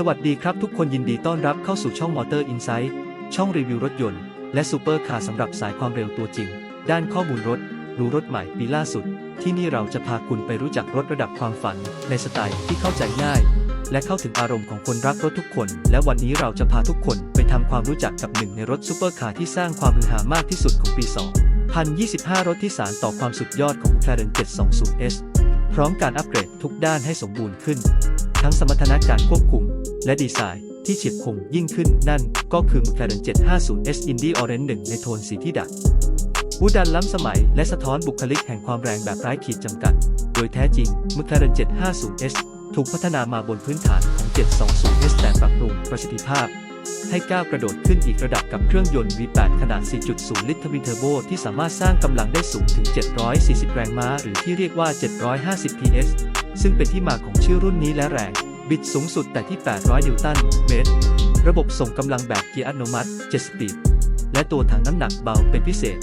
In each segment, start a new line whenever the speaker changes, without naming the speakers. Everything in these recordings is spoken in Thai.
สวัสดีครับทุกคนยินดีต้อนรับเข้าสู่ช่อง Motor Insight ช่องรีวิวรถยนต์ และซูเปอร์คาร์สำหรับสายความเร็วตัวจริง ด้านข้อมูลรถ รู้รถใหม่ปีล่าสุด ที่นี่เราจะพาคุณไปรู้จักรถระดับความฝัน ในสไตล์ที่เข้าใจง่าย และเข้าถึงอารมณ์ของคนรักรถทุกคน และวันนี้เราจะพาทุกคนไปทำความรู้จักกับหนึ่งในรถซูเปอร์คาร์ที่สร้างความฮือฮามากที่สุดของปี 2025 รถที่สารต่อความสุดยอดของ McLaren 720S พร้อมการอัปเกรดทุกด้านให้สมบูรณ์ขึ้น ทั้งสมรรถนะการควบคุม และดีไซน์ที่เฉียบคมยิ่งขึ้นนั่นก็คือ McLaren 750S Indy Orange 1 ในโทนสีที่ดัดวูดันล้ำสมัยและสะท้อนบุคลิกแห่งความแรงแบบไร้ขีดจำกัด โดยแท้จริง McLaren 750S ถูกพัฒนามาบนพื้นฐานของ 720S แต่ปรับปรุงประสิทธิภาพ ให้ก้าวกระโดดขึ้นอีกระดับกับเครื่องยนต์ V8 ขนาด 4.0 ลิตรทวินเทอร์โบที่สามารถสร้างกำลังได้สูงถึง 740 แรงม้า หรือที่เรียกว่า 750 PS ซึ่งเป็นที่มาของชื่อรุ่นนี้และแรง บิดสูงสุดแต่ที่ 800 นิวตันเมตร ระบบส่งกำลังแบบเกียร์อัตโนมัติ 7 สปีด และตัวถังน้ำหนักเบาเป็นพิเศษ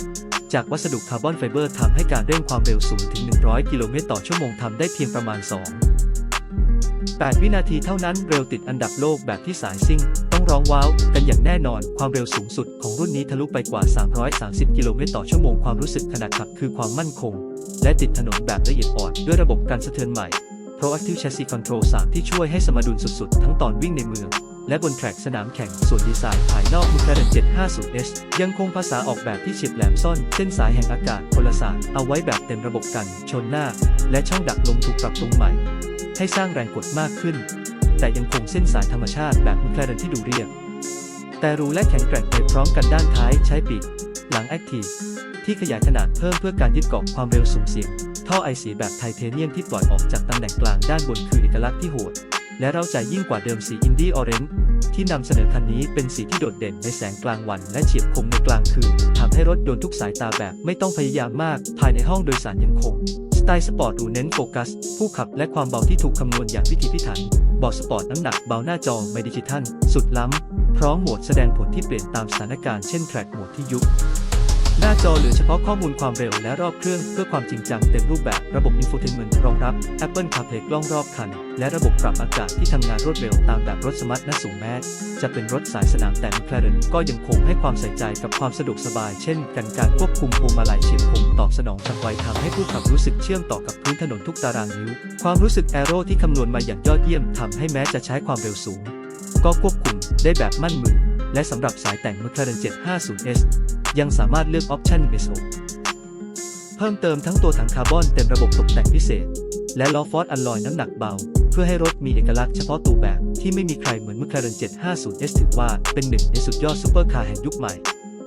จากวัสดุคาร์บอนไฟเบอร์ทำให้การเร่งความเร็วสูงถึง 100 กิโลเมตรต่อชั่วโมงทำได้เพียงประมาณ 2 8 วินาทีเท่านั้นเร็วติดอันดับโลกแบบที่สายซิ่ง ต้องร้องว้าวกันอย่างแน่นอน ความเร็วสูงสุดของรุ่นนี้ทะลุไปกว่า 330 กิโลเมตรต่อชั่วโมงความรู้สึกขณะขับคือความมั่นคง และติดถนนแบบละเอียดอ่อนด้วยระบบการสะเทือนใหม่ Proactive Chassis Control 3 ที่ช่วยให้สมดุลสุดๆ ทั้งตอนวิ่งในเมือง และบนแทร็กสนามแข่ง ส่วนดีไซน์ภายนอก McLaren 750S ยังคงภาษาออกแบบที่เฉียบแหลมซ่อน เส้นสายแห่งอากาศพลศาสตร์เอาไว้แบบเต็มระบบกัน ชนหน้า และช่องดักลมถูกปรับปรุงใหม่ ให้สร้างแรงกดมากขึ้น แต่ยังคงเส้นสายธรรมชาติแบบ McLaren ที่ดูเรียบแต่รูและแข็งแกร่งไปพร้อมกันด้านท้ายใช้ปีกหลัง Active ที่ขยายขนาดเพิ่มเพื่อการยึดเกาะความเร็วสูงเสียง ท่อไอเสียแบบไทเทเนียมที่ปล่อยออกจากตำแหน่งกลางด้านบนคือเอกลักษณ์ที่โหด และเราใจยิ่งกว่าเดิมสี Indy Orange ที่นำเสนอคันนี้เป็นสีที่โดดเด่นในแสงกลางวันและเฉียบคมในกลางคืนทำให้รถโดนทุกสายตาแบบไม่ต้องพยายามมาก ภายในห้องโดยสารยังคงสไตล์สปอร์ตหรูเน้นโฟกัส ผู้ขับและความเบาที่ถูกคำนวณอย่างพิถีพิถันเบาสปอร์ตน้ำหนักเบาหน้าจอไม่ดิจิทัล สุดล้ำ พร้อมโหมดแสดงผลที่เปลี่ยนตามสถานการณ์เช่นแทร็กโหมดที่ยุบ หน้าจอเหลือเฉพาะข้อมูลความเร็วและรอบเครื่องเพื่อความจริงจังเต็มรูปแบบระบบ Infotainment รองรับ Apple CarPlay กล้องรอบคัน และระบบปรับอากาศที่ทำงานรวดเร็วตามแบบรถสมาร์ทและสูงแม้จะเป็นรถสายสนามแต่ McLaren ก็ยังคงให้ความใส่ใจกับความสะดวกสบายเช่นกันการควบคุมพวงมาลัยเฉียบคมตอบสนองฉับไวทำให้ผู้ขับรู้สึกเชื่อมต่อกับพื้นถนนทุกตารางนิ้ว ความรู้สึกแอโร่ที่คำนวณมาอย่างยอดเยี่ยมทำให้แม้จะใช้ความเร็วสูง ก็ควบคุมได้แบบมั่นมือและสำหรับสายแต่ง McLaren 750S ยังสามารถเลือกออปชั่น m e s o เพิ่มเติมทั้งตัวถังคาร์บอนเต็มระบบตกแต่งพิเศษ และล้อฟอร์ดอัลลอยน้ำหนักเบา เพื่อให้รถมีเอกลักษณ์เฉพาะตัวแบบ ที่ไม่มีใครเหมือน McLaren 750S ถือว่าเป็นหนึ่งในสุดยอดซูเปอร์คาร์แห่งยุคใหม่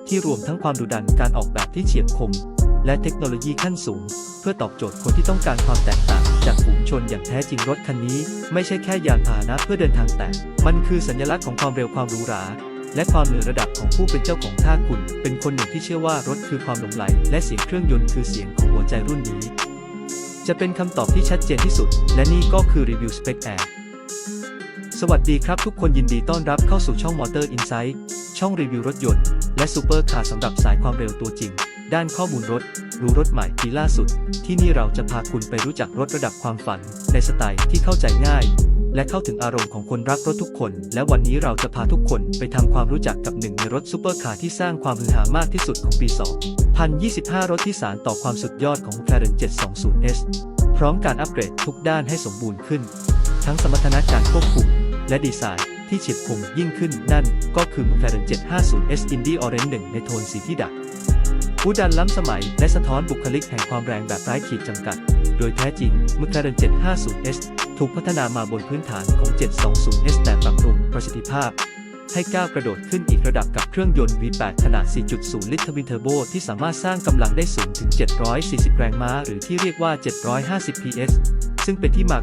ที่รวมทั้งความดุดันการออกแบบที่เฉียบคม และเทคโนโลยีขั้นสูง เพื่อตอบโจทย์คนที่ต้องการความแตกต่าง จากฝูงชนอย่างแท้จริงรถคันนี้ ไม่ใช่แค่ยานพาหนะเพื่อเดินทางแต่ มันคือสัญลักษณ์ของความเร็วความหรูหรา และความเหนือระดับของผู้เป็นเจ้าของท่าคุณ เป็นคนหนึ่งที่เชื่อว่ารถคือความหลงไหล และเสียงเครื่องยนต์คือเสียงของหัวใจรุ่นนี้ จะเป็นคำตอบที่ชัดเจนที่สุด และนี่ก็คือรีวิวสเปคแอร์สวัสดีครับทุกคนยินดีต้อนรับเข้าสู่ช่อง Motor Insight ช่องรีวิวรถยนต์ และซูเปอร์คาร์สำหรับสายความเร็วตัวจริง ด้านข้อมูลรถ รู้รถใหม่ปีล่าสุด ที่นี่เราจะพาคุณไปรู้จักรถระดับความฝัน ในสไตล์ที่เข้าใจง่าย และเข้าถึงอารมณ์ของคนรักรถทุกคน และวันนี้เราจะพาทุกคนไปทำความรู้จักกับหนึ่งในรถซูเปอร์คาร์ที่สร้างความฮือฮามากที่สุดของปี 2025 รถที่สารต่อความสุดยอดของ McLaren 720S พร้อมการอัปเกรดทุกด้านให้สมบูรณ์ขึ้น ทั้งสมรรถนะการควบคุม และดีไซน์ที่เฉียบคมยิ่งขึ้นนั่นก็คือ McLaren 750S Indy Orange 1ในโทนสีที่ดัก ผู้ดันล้ำสมัย และสะท้อนบุคลิกแห่งความแรงแบบไร้ขีดจำกัด โดยแท้จริง McLaren 750S ถูกพัฒนามาบนพื้นฐานของ 720S แต่ปรับปรุงประสิทธิภาพ ให้ก้าวกระโดดขึ้นอีกระดับกับเครื่องยนต์ V8 ขนาด 4.0 ลิตรทวินเทอร์โบที่สามารถสร้างกำลังได้สูงถึง 740 แรงม้า หรือที่เรียกว่า 750 PS ซึ่งเป็นที่มา